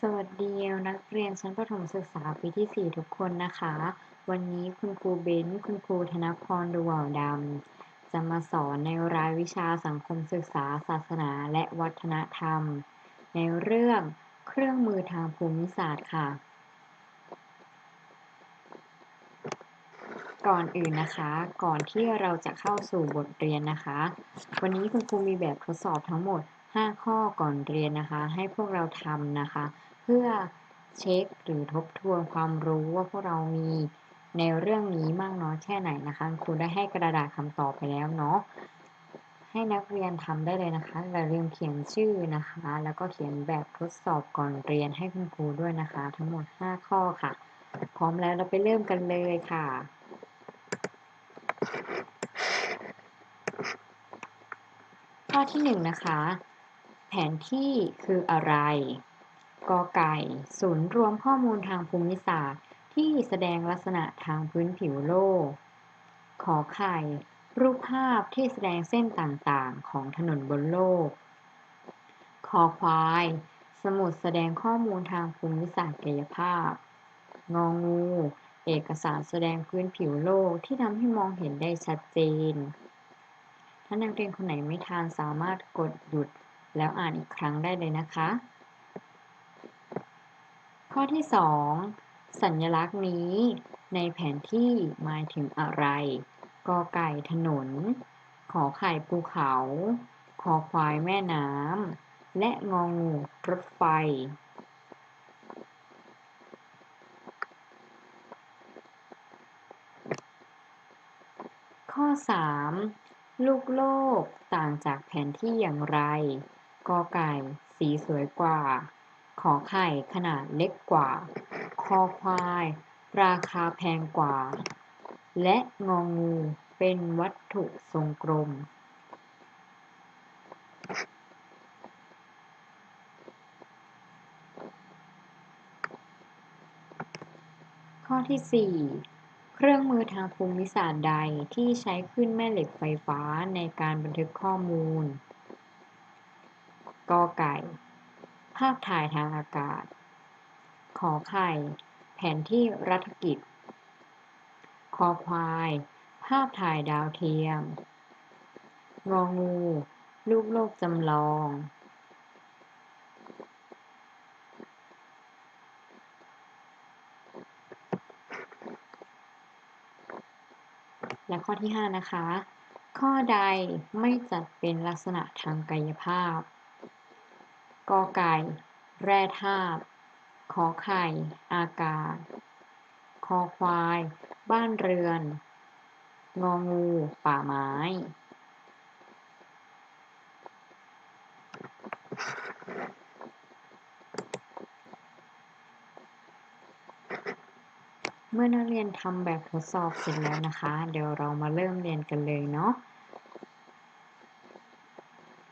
สวัสดีนักเรียนชั้นประถมศึกษาปีที่ 4 ทุกคนนะคะ วันนี้คุณครูเบนซ์คุณครูธนพรดูว่าวดำจะมาสอนในรายวิชาสังคมศึกษา ศาสนาและวัฒนธรรม ในเรื่องเครื่องมือทางภูมิศาสตร์ค่ะ ก่อนอื่นนะคะ ก่อนที่เราจะเข้าสู่บทเรียนนะคะ วันนี้คุณครูมีแบบทดสอบทั้งหมด5 ข้อก่อนเรียนนะคะ ให้พวกเราทำนะคะ พื่อเช็คหรือทบทวนความรู้ว่าพวกเรามีในเรื่องนี้มากน้อยแค่ไหนนะคะ ครูได้ให้กระดาษคำตอบไปแล้วเนาะให้นักเรียนทำได้เลยนะคะอย่าลืมเขียนชื่อนะคะ แล้วก็เขียนแบบทดสอบก่อนเรียนให้คุณครูด้วยนะคะ ทั้งหมด 5 ข้อค่ะ พร้อมแล้วเราไปเริ่มกันเลยค่ะข้อที่หนึ่งนะคะ แผนที่คืออะไร กอไก่ ศูนย์รวมข้อมูลทางภูมิศาสตร์ ที่แสดงลักษณะทางพื้นผิวโลก ขอไข่ รูปภาพที่แสดงเส้นต่างๆ ของถนนบนโลกคอควาย สมุดแสดงข้อมูลทางภูมิศาสตร์กายภาพ งองู เอกสารแสดงพื้นผิวโลกที่ทำให้มองเห็นได้ชัดเจน ถ้านักเรียนคนไหนไม่ทานสามารถกดหยุดแล้วอ่านอีกครั้งได้เลยนะคะ ข้อที่ 2 สัญลักษณ์นี้ ในแผนที่หมายถึงอะไร กอไก่ถนน ขอไข่ภูเขาคอควายแม่น้ำ และงองูรถไฟ ข้อ 3 ลูกโลกต่างจากแผนที่อย่างไร กอไก่ สีสวยกว่า ขอไข่ขนาดเล็กกว่า คอควาย ราคาแพงกว่า และงองูเป็นวัตถุทรงกลม ข้อที่ 4 เครื่องมือทางภูมิศาสตร์ใดที่ใช้ขึ้นแม่เหล็กไฟฟ้าในการบันทึกข้อมูลกอไก่ ภาพถ่ายทางอากาศ ขอไข่ แผนที่รัฐกิจ คอควาย ภาพถ่ายดาวเทียม งองูรูปโลกจำลอง และข้อที่ 5 นะคะ ข้อใดไม่จัดเป็นลักษณะทางกายภาพ กอไก่ แร่ธาตุขอไข่ อากาศ คอควาย บ้านเรือน งองู ป่าไม้ เมื่อนักเรียนทำแบบทดสอบเสร็จแล้วนะคะ เดี๋ยวเรามาเริ่มเรียนกันเลยเนาะ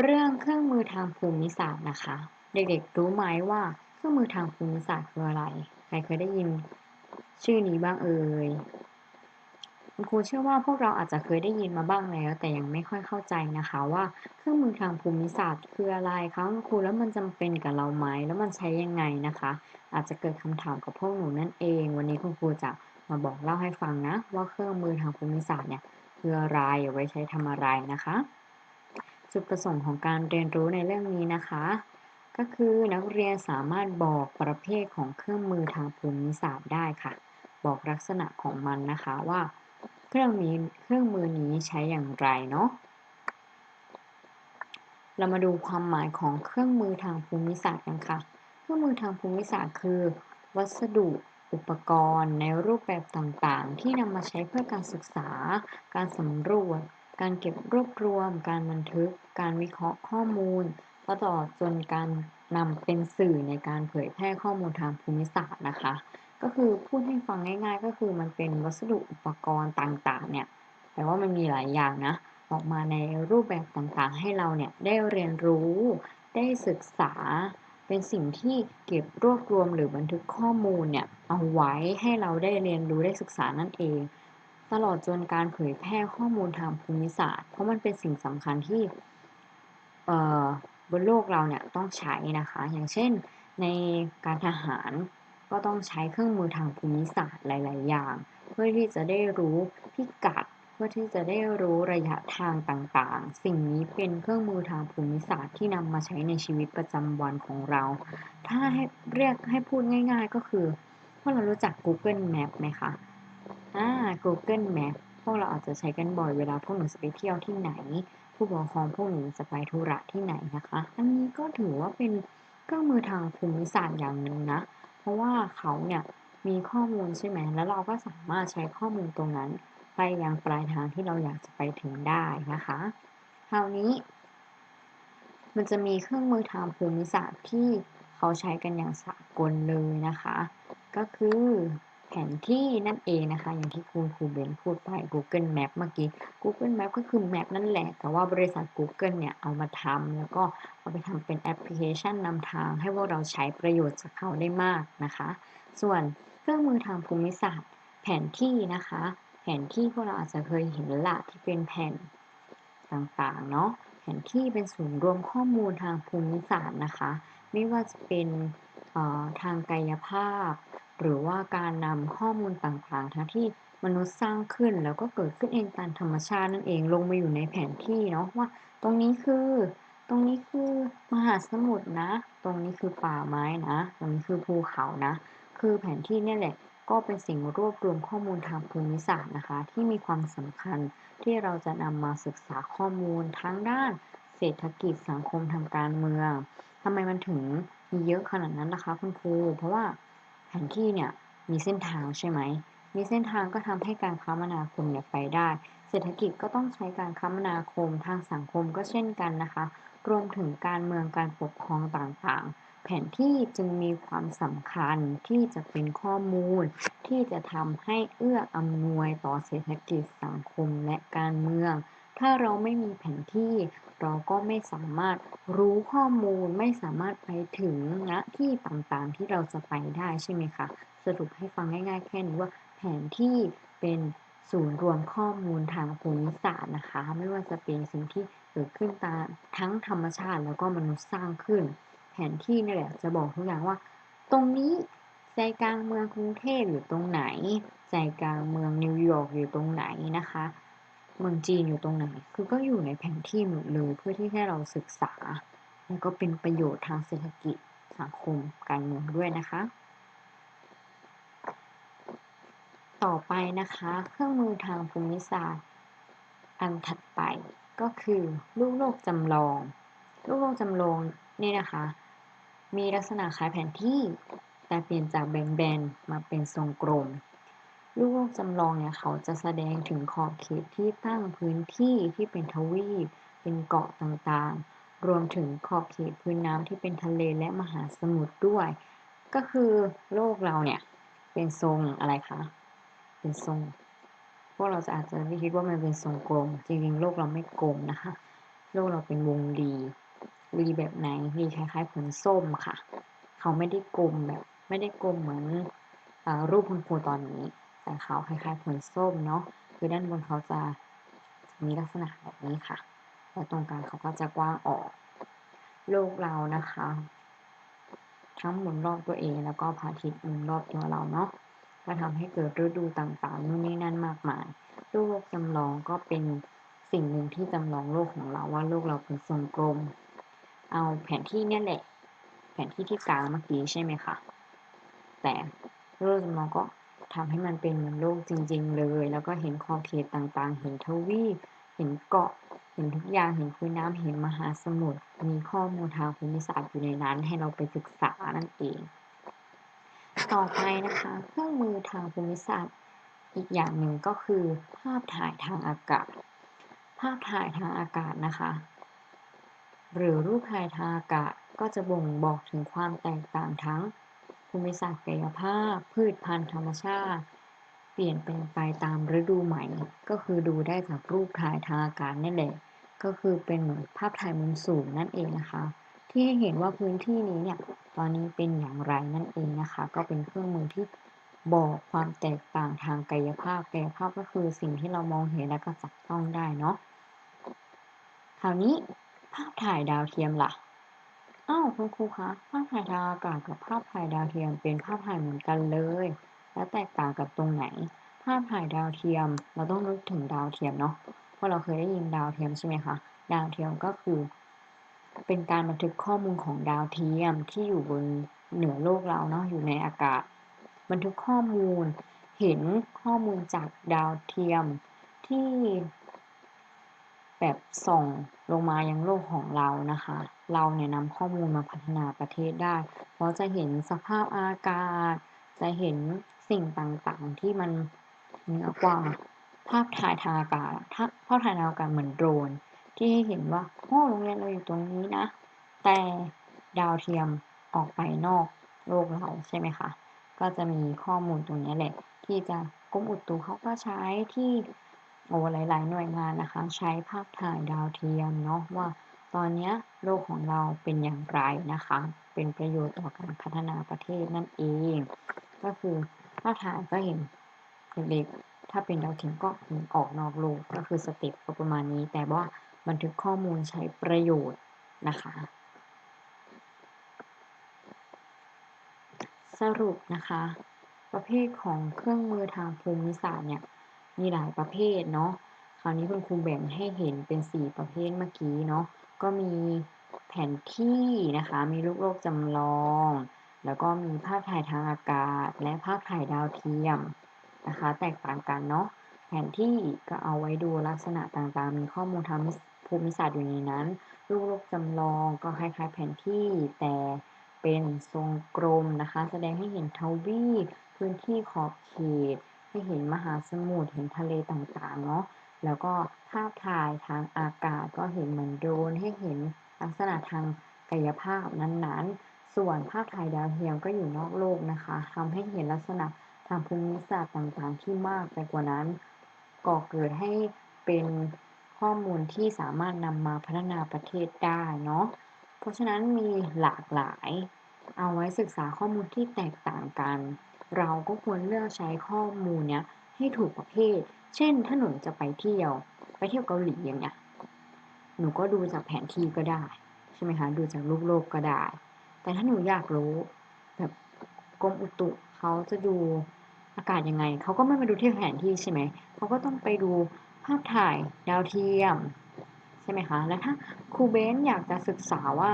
เรื่องเครื่องมือทางภูมิศาสตร์นะคะ เด็กๆรู้ไหมว่าเครื่องมือทางภูมิศาสตร์คืออะไร ใครเคยได้ยิน ชื่อนี้บ้างเอ่ยคุณครูเชื่อว่าพวกเราอาจจะเคยได้ยินมาบ้างแล้ว แต่ยังไม่ค่อยเข้าใจนะคะว่าเครื่องมือทางภูมิศาสตร์คืออะไรคะคุณครูแล้วมันจำเป็นกับเราไหมแล้วมันใช้ยังไงนะคะ อาจจะเกิดคำถามกับพวกหนูนั่นเอง วันนี้คุณครูจะมาบอกเล่าให้ฟังนะ ว่าเครื่องมือทางภูมิศาสตร์เนี่ยคืออะไรเอาไว้ใช้ทำอะไรนะคะ จุดประสงค์ของการเรียนรู้ในเรื่องนี้นะคะ ก็คือนักเรียนสามารถบอกประเภทของเครื่องมือทางภูมิศาสตร์ได้ค่ะ บอกลักษณะของมันนะคะว่า เครื่องนี้เครื่องมือนี้ใช้อย่างไรเนาะเรามาดูความหมายของเครื่องมือทางภูมิศาสตร์กันค่ะ เครื่องมือทางภูมิศาสตร์คือ วัสดุอุปกรณ์ในรูปแบบต่างๆ ที่นำมาใช้เพื่อการศึกษา การสำรวจ การเก็บรวบรวม การบันทึก การวิเคราะห์ข้อมูลตลอดจนการนำเป็นสื่อในการเผยแพร่ข้อมูลทางภูมิศาสตร์นะคะ ก็คือพูดให้ฟังง่าย ๆ ก็คือมันเป็นวัสดุอุปกรณ์ต่างๆ เนี่ยแต่ว่ามันมีหลายอย่างนะ ออกมาในรูปแบบต่างๆ ให้เราเนี่ยได้เรียนรู้ ได้ศึกษา เป็นสิ่งที่เก็บรวบรวมหรือบันทึกข้อมูลเนี่ยเอาไว้ให้เราได้เรียนรู้ได้ศึกษานั่นเอง ตลอดจนการเผยแพร่ข้อมูลทางภูมิศาสตร์ เพราะมันเป็นสิ่งสำคัญที่บนโลกเราเนี่ยต้องใช้นะคะ อย่างเช่นในการทหารก็ต้องใช้เครื่องมือทางภูมิศาสตร์หลาย ๆ อย่าง เพื่อที่จะได้รู้พิกัด เพื่อที่จะได้รู้ระยะทางต่าง ๆ สิ่งนี้เป็นเครื่องมือทางภูมิศาสตร์ที่นำมาใช้ในชีวิตประจำวันของเรา ถ้าให้เรียกให้พูดง่าย ๆ ก็คือพวกเรารู้จัก Google Map ไหมคะ อ่า Google Map พวกเราอาจจะใช้กันบ่อยเวลาพวกหนูจะไปเที่ยวที่ไหน ผู้ปกครองพวกหนูจะไปธุระที่ไหนนะคะ อันนี้ก็ถือว่าเป็นเครื่องมือทางภูมิศาสตร์อย่างหนึ่งนะ เพราะว่าเขาเนี่ยมีข้อมูลใช่ไหม แล้วเราก็สามารถใช้ข้อมูลตรงนั้น ไปยังปลายทางที่เราอยากจะไปถึงได้นะคะ คราวนี้ มันจะมีเครื่องมือทางภูมิศาสตร์ที่เขาใช้กันอย่างสากลเลยนะคะ ก็คือ ผนที่นั่นเองนะคะ อย่างที่คุณครูเบนพูดไป Google Map เมื่อกี้ Google Map ก็คือแมปนั่นแหละ แต่ว่าบริษัท Google เนี่ย เอามาทำแล้วก็เอาไปทำเป็นแอปพลิเคชันนำทาง ให้พวกเราใช้ประโยชน์จากเขาได้มากนะคะ ส่วนเครื่องมือทางภูมิศาสตร์ แผนที่นะคะ แผนที่พวกเราอาจจะเคยเห็นละที่เป็นแผ่นต่างๆเนาะแผนที่เป็นศูนย์รวมข้อมูลทางภูมิศาสตร์นะคะ ไม่ว่าจะเป็นทางกายภาพ หรือว่าการนำข้อมูลต่างๆท,ที่มนุษย์สร้างขึ้นแล้วก็เกิดขึ้นเองตามธรรมชาตินั่นเองลงมาอยู่ในแผนที่เนาะว่า ตรงนี้คือ ตรงนี้คือมหาสมุทรนะ ตรงนี้คือป่าไม้นะ ตรงนี้คือภูเขานะ คือแผนที่เนี่ยแหละก็เป็นสิ่งรวบรวมข้อมูลทางภูมิศาสตร์นะคะ ที่มีความสำคัญที่เราจะนำมาศึกษาข้อมูลทั้งด้านเศรษฐกิจสังคมทางการเมืองทำไมมันถึงมีเยอะขนาดนั้นนะคะคุณครูเพราะว่า นที่เนี่ยมีเส้นทางใช่ไหม มีเส้นทางก็ทำให้การคมนาคมเนี่ยไปได้ เศรษฐกิจก็ต้องใช้การคมนาคมทางสังคมก็เช่นกันนะคะ รวมถึงการเมืองการปกครองต่างๆ แผนที่จึงมีความสำคัญที่จะเป็นข้อมูล ที่จะทำให้เอื้ออำนวยต่อเศรษฐกิจสังคมและการเมือง ถ้าเราไม่มีแผนที่ เราก็ไม่สามารถรู้ข้อมูลไม่สามารถไปถึงณที่ต่างๆ ที่เราจะไปได้ใช่ไหมคะ สรุปให้ฟังง่ายๆ แค่นี้ว่าแผนที่เป็นศูนย์รวมข้อมูลทางภูมิศาสตร์นะคะ ไม่ว่าจะเป็นสิ่งที่เกิดขึ้นตามทั้งธรรมชาติแล้วก็มนุษย์สร้างขึ้น แผนที่นี่แหละจะบอกทุกอย่างว่า ตรงนี้ใจกลางเมืองกรุงเทพอยู่ตรงไหน ใจกลางเมืองนิวยอร์กอยู่ตรงไหนนะคะ เมืองจีนอยู่ตรงไหน คือก็อยู่ในแผนที่หมดเลยเพื่อที่ให้เราศึกษา แล้วก็เป็นประโยชน์ทางเศรษฐกิจสังคมการเมืองด้วยนะคะ ต่อไปนะคะ เครื่องมือทางภูมิศาสตร์ อันถัดไปก็คือลูกโลกจำลอง ลูกโลกจำลองนี่นะคะ มีลักษณะคล้ายแผนที่ แต่เปลี่ยนจากแบนๆมาเป็นทรงกลม ลูกโลกจำลองเนี่ยเขาจะแสดงถึงขอบเขตที่ตั้งพื้นที่ที่เป็นทวีป เป็นเกาะต่างๆ รวมถึงขอบเขตพื้นน้ำที่เป็นทะเลและมหาสมุทรด้วย ก็คือโลกเราเนี่ยเป็นทรงอะไรคะ เป็นทรง พวกเราจะอาจจะไม่คิดว่ามันเป็นทรงกลม จริงๆ โลกเราไม่กลมนะคะ โลกเราเป็นวงรีรีแบบไหนรีคล้ายๆผลส้มค่ะ เขาไม่ได้กลมแบบ ไม่ได้กลมเหมือนอรูปคุณครูตอนนี้ แต่เขาคล้ายๆผลส้มเนาะคือด้านบนเขาจะมีลักษณะแบบนี้ค่ะ แล้วตรงกลางเขาก็จะกว้างออก โลกเรานะคะ ทั้งหมุนรอบตัวเองแล้วก็พระอาทิตย์หมุนรอบตัวเราเนาะก็ทำให้เกิดฤดูต่างๆนู่นนี่นั่นมากมาย โลกจำลองก็เป็นสิ่งหนึ่งที่จำลองโลกของเราว่าโลกเราเป็นทรงกลม เอาแผนที่เนี่ยแหละ แผนที่ที่กลางเมื่อกี้ใช่ไหมคะ แต่โลกจำลองก็ ทำให้มันเป็นเหมือนโลกจริง ๆ เลย แล้วก็เห็นขอบเขตต่างๆ เห็นทวีป เห็นเกาะ เห็นทุกอย่าง เห็นพื้นน้ำเห็นมหาสมุทร มีข้อมูลทางภูมิศาสตร์อยู่ในนั้น ให้เราไปศึกษานั่นเอง ต่อไปนะคะ เครื่องมือทางภูมิศาสตร์ อีกอย่างหนึ่งก็คือ ภาพถ่ายทางอากาศ ภาพถ่ายทางอากาศนะคะ หรือรูปถ่ายทางอากาศก็จะบ่งบอกถึงความแตกต่างทั้ง ภูมิศาสตร์กายภาพ พืชพันธุ์ธรรมชาติ เปลี่ยนแปลงไปตามฤดูใหม่ ก็คือดูได้จากรูปถ่ายทางอากาศนี่แหละ ก็คือเป็นเหมือนภาพถ่ายมุมสูงนั่นเองนะคะ ที่ให้เห็นว่าพื้นที่นี้เนี่ยตอนนี้เป็นอย่างไรนั่นเองนะคะ ก็เป็นเครื่องมือที่บอกความแตกต่างทางกายภาพกายภาพก็คือสิ่งที่เรามองเห็นและก็จับต้องได้เนาะคราวนี้ภาพถ่ายดาวเทียมล่ะ อ้าว คุณครูคะ ภาพถ่ายทางอากาศกับภาพถ่ายดาวเทียมเป็นภาพถ่ายเหมือนกันเลย แล้วแตกต่างกับตรงไหน ภาพถ่ายดาวเทียมเราต้องนึกถึงดาวเทียมเนาะ เพราะเราเคยได้ยินดาวเทียมใช่ไหมคะ ดาวเทียมก็คือ เป็นการบันทึกข้อมูลของดาวเทียมที่อยู่บนเหนือโลกเราเนาะ อยู่ในอากาศ บันทึกข้อมูล เห็นข้อมูลจากดาวเทียมที่ แบบส่งลงมายังโลกของเรานะคะ เราเนี่ยนำข้อมูลมาพัฒนาประเทศได้ เพราะจะเห็นสภาพอากาศ จะเห็นสิ่งต่างๆที่มันเหนือกว่าภาพถ่ายทางอากาศถ้าภาพถ่ายทางอากาศเหมือนโดรน ที่ให้เห็นว่าโอ้โรงเรียนเราอยู่ตรงนี้นะ แต่ดาวเทียมออกไปนอกโลกเราใช่ไหมคะ ก็จะมีข้อมูลตรงนี้แหละ ที่จะกรมอุตุเขาก็ใช้ที่ โอ้หลาย ๆ หน่วยงานนะคะ ใช้ภาพถ่ายดาวเทียมเนาะว่าตอนนี้โลกของเราเป็นอย่างไรนะคะ เป็นประโยชน์ต่อการพัฒนาประเทศนั่นเอง ก็คือภาพถ่ายก็เห็นเด็กๆถ้าเป็นดาวเทียมก็เห็นออกนอกโลกก็คือสเต็ปประมาณนี้ แต่ว่าบันทึกข้อมูลใช้ประโยชน์นะคะ สรุปนะคะ ประเภทของเครื่องมือทางภูมิศาสตร์เนี่ย มีหลายประเภทเนาะคราวนี้คุณครูแบ่งให้เห็นเป็น 4 ประเภทเมื่อกี้เนาะก็มีแผนที่นะคะ มีลูกโลกจำลอง แล้วก็มีภาพถ่ายทางอากาศ และภาพถ่ายดาวเทียมนะคะ แตกต่างกันเนาะแผนที่ก็เอาไว้ดูลักษณะต่างๆ มีข้อมูลทางภูมิศาสตร์อยู่ในนั้นลูกโลกจำลองก็คล้าย ๆ แผนที่แต่เป็นทรงกลมนะคะ แสดงให้เห็นทวีปพื้นที่ขอบเขต ให้เห็นมหาสมุทรเห็นทะเลต่างๆเนาะแล้วก็ภาพถ่ายทางอากาศก็เห็นเหมือนโดรนให้เห็นลักษณะทางกายภาพนั้นๆ ส่วนภาพถ่ายดาวเทียมก็อยู่นอกโลกนะคะทำให้เห็นลักษณะทางภูมิศาสตร์ต่างๆ ที่มากไปกว่านั้น ก่อเกิดให้เป็นข้อมูลที่สามารถนำมาพัฒนาประเทศได้เนาะ เพราะฉะนั้นมีหลากหลาย เอาไว้ศึกษาข้อมูลที่แตกต่างกัน เราก็ควรเลือกใช้ข้อมูลเนี้ยให้ถูกประเภท เช่นถ้าหนูจะไปเที่ยว ไปเที่ยวเกาหลีอย่างเงี้ย หนูก็ดูจากแผนที่ก็ได้ใช่ไหมคะดูจากลูกโลกก็ได้ แต่ถ้าหนูอยากรู้แบบกรมอุตุเขาจะดูอากาศยังไง เขาก็ไม่มาดูที่แผนที่ใช่ไหม เขาก็ต้องไปดูภาพถ่ายดาวเทียมใช่ไหมคะ แล้วถ้าครูเบนอยากจะศึกษาว่า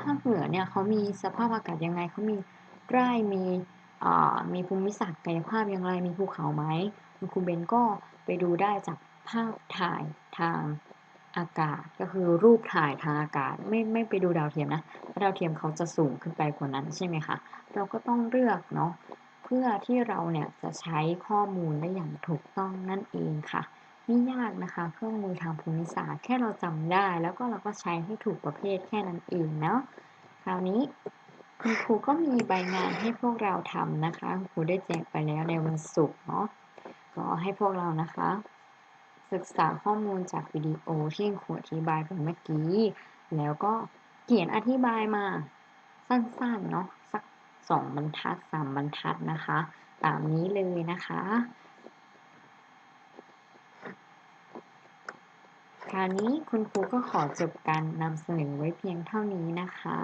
ภาคเหนือเนี่ยเขามีสภาพอากาศยังไง เขามีไร่มี มีภูมิศาสตร์กายภาพอย่างไรมีภูเขาไหมคุณครูเบนก็ไปดูได้จากภาพถ่ายทางอากาศก็คือรูปถ่ายทางอากาศไม่ไม่ไปดูดาวเทียมนะดาวเทียมเขาจะสูงขึ้นไปกว่านั้นใช่ไหมคะเราก็ต้องเลือกเนาะเพื่อที่เราเนี่ยจะใช้ข้อมูลได้อย่างถูกต้องนั่นเองค่ะไม่ยากนะคะ เครื่องมือทางภูมิศาสตร์แค่เราจำได้ แล้วก็เราก็ใช้ให้ถูกประเภทแค่นั้นเองเนาะคราวนี้ คุณครูก็มีใบงานให้พวกเราทำนะคะครูได้แจกไปแล้วในวันศุกร์เนาะก็ให้พวกเรานะคะ ศึกษาข้อมูลจากวิดีโอที่ครูอธิบายไปเมื่อกี้ แล้วก็เขียนอธิบายมาสั้นๆเนาะสักสองบรรทัดสามบรรทัดนะคะ ตามนี้เลยนะคะ คราวนี้คุณครูก็ขอจบการนำเสนอไว้เพียงเท่านี้นะคะ